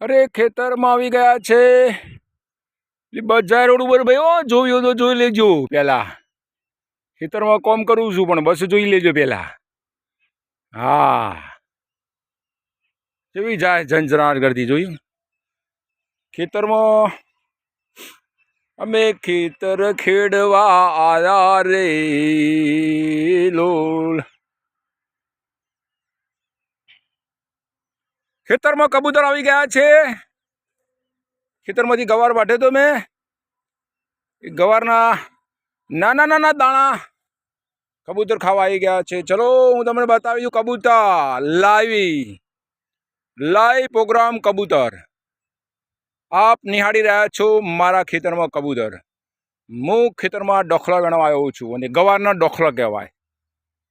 અરે, ખેતરમાં આવી ગયા છે. બજાર રોડ ઉપર ભાઈ ઓ જોયું તો જોઈ લેજો પેલા. ખેતરમાં કોમ કરું છું, પણ બસ જોઈ લેજો પેલા. હા. કેવી જાય ઝંઝરાટ કરતી જોયું ખેતરમાં અમે ખેતર ખેડવા આયા રે, લોલ. ખેતરમાં કબૂતર આવી ગયા છે. ખેતરમાંથી ગવાર વાઢે તો મેં. ગવારના નાના નાના દાણા કબૂતર ખાવા આવી ગયા છે. ચલો, હું તમને બતાવી છું કબૂતર લાઈવી લાઈવ પ્રોગ્રામ કબૂતર. આપ નિહાળી રહ્યા છો મારા ખેતરમાં કબૂતર. હું ખેતરમાં ડોખલા વેણવા આવ્યો છું અને ગવારના ડોખલા કહેવાય.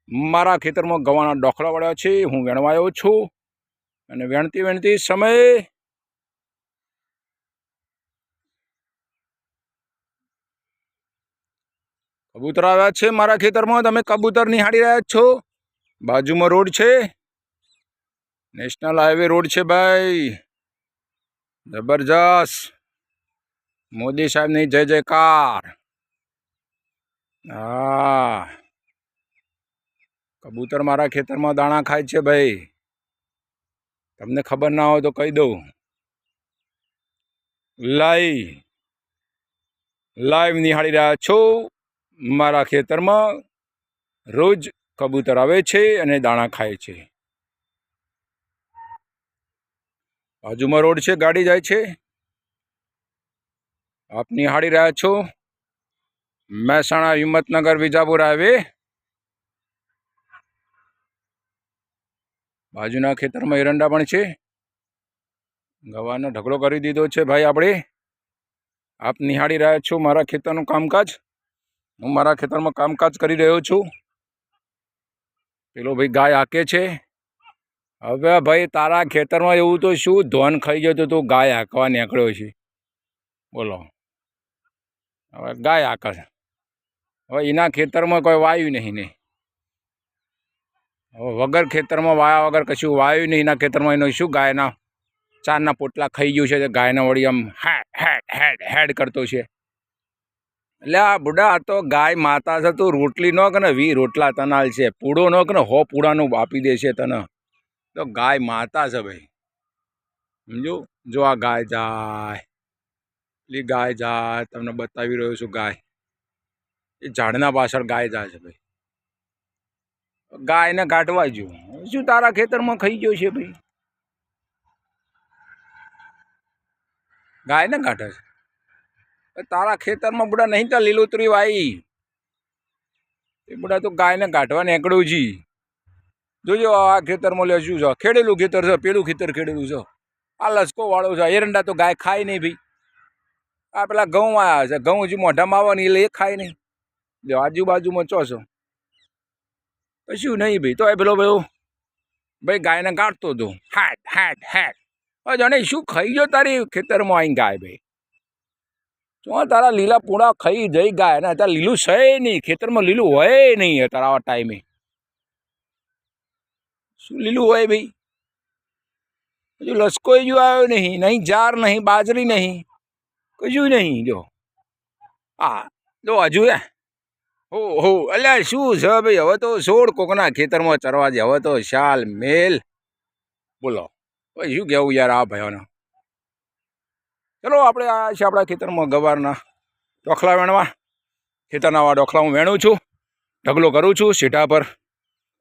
મારા ખેતરમાં ગવારના ડોખલા વળ્યા છે, હું વેણવા આવ્યો છું. અને વેણતી વેણતી સમય કબૂતર આવ્યા છે મારા ખેતરમાં. તમે કબૂતર નિહાળી રહ્યા છો? બાજુમાં રોડ છે. નેશનલ હાઈવે રોડ છે ભાઈ. જબરજસ્ત. મોદી સાહેબની જય જયકાર. હા. કબૂતર મારા ખેતરમાં દાણા ખાય છે ભાઈ. તમને ખબર ના હોય તો કહી દઉં. લાઈવ લાઈવ નિહાળી રહ્યા છો મારા ખેતરમાં. રોજ કબૂતર આવે છે અને દાણા ખાય છે. બાજુમાં રોડ છે, ગાડી જાય છે. આપ નિહાળી રહ્યા છો. મહેસાણા હિંમતનગર વિજાપુર હાઈવે. બાજુના ખેતરમાં એરંડા પણ છે. ગવાનો ઢગલો કરી દીધો છે ભાઈ આપણે. આપ નિહાળી રહ્યા છો મારા ખેતરનું કામકાજ? હું મારા ખેતરમાં કામકાજ કરી રહ્યો છું. પેલો ભાઈ ગાય હાકે છે. હવે ભાઈ તારા ખેતરમાં એવું તો શું ધોન ખાઈ જતો તો ગાય હાંકવા નીકળ્યો છે. બોલો. હવે ગાય હાકે હવે એના ખેતરમાં કોઈ વાયુ નહીં ને. હવે વગર ખેતરમાં વાયા વગર કશું વાયું નહીં. એના ખેતરમાં એનો શું ગાયના ચારના પોટલા ખાઈ ગયું છે. તે ગાયના વળી આમ હેડ હેડ હેડ કરતો છે. એટલે આ બુડા તો ગાય માતા છે. તું રોટલી ન ને, વી રોટલા તનાલ છે. પૂડો નોક ને, હો પૂડાનું આપી દે છે તને. તો ગાય માતા છે ભાઈ. સમજો? જો આ ગાય જાય. એટલી ગાય જાય, તમને બતાવી રહ્યો છું ગાય. એ ઝાડના પાછળ ગાય જાય છે ભાઈ. ગાયને ગાંઠવા જો શું તારા ખેતરમાં ખાઈ ગયો છે ભાઈ? ગાયને ગાંઠે છે. તારા ખેતરમાં બુડા નહીં તો લીલોતરી વાઈ. એ બુડા તો ગાયને ગાંઠવા નીકળ્યું જી. જોજો આ ખેતરમાં લે શું છે. ખેડેલું ખેતર છે, પેલું ખેતર ખેડેલું છે. આ લસકો વાળો છે. એરંડા તો ગાય ખાય નહીં ભાઈ. આ પેલા ઘઉં આવ્યા છે. ઘઉં હજી મોઢામાં આવે એટલે એ ખાય નહીં. જો આજુબાજુમાં ચો છો? કશું નહીં ભાઈ. તો એ પેલો પેલો ભાઈ ગાયને કાઢતો હતો હેટ હેટ હેટ. હવે જાણે શું ખાઈ ગયો તારી ખેતરમાં આવીને ગાય ભાઈ? તો તારા લીલા પૂડા ખાઈ જઈ ગાય. ને, તારા લીલું છે નહીં. ખેતરમાં લીલું હોય નહીં તારા આવા ટાઈમે. શું લીલું હોય ભાઈ? હજુ લસકો જો આવ્યો નહીં. નહીં જાર, નહીં બાજરી, નહીં. કશું નહીં જો. હા, જો હજુ એ હો હો, અલ્યા શું છે ભાઈ? હવે તો સોળ કોકના ખેતરમાં ચરવા દે. હવે તો શાલ, મેલ. બોલો. ભાઈ શું કહેવું યાર આ ભાઈઓનો? ચલો, આપણે આ છે આપણા ખેતરમાં ગવારના ડોખલા વેણવા. ખેતરના આવા ડોખલા હું વેણું છું. ઢગલો કરું છું સીટા પર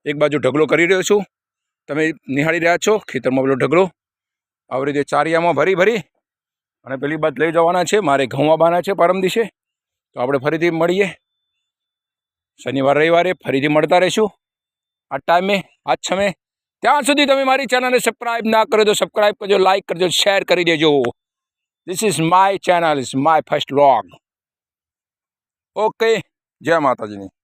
એક બાજુ ઢગલો કરી રહ્યો છું. તમે નિહાળી રહ્યા છો, ખેતરમાં પેલો ઢગલો. આવી રીતે ચારિયામાં ભરી ભરી. અને પેલી બાદ લઈ જવાના છે, મારે ઘઉં આવવાના છે, પરમ દિવસે. તો આપણે ફરીથી મળીએ. શનિવાર, રવિવારે ફરીથી મળતા રહીશું. આ ટાઈમે આ છમે ત્યાં સુધી તમે મારી ચેનલને સબસ્ક્રાઈબ ના કરો તો સબસ્ક્રાઈબ કરજો લાઈક કરજો શેર કરી દેજો. This is my channel is my first vlog okay જય માતાજીની.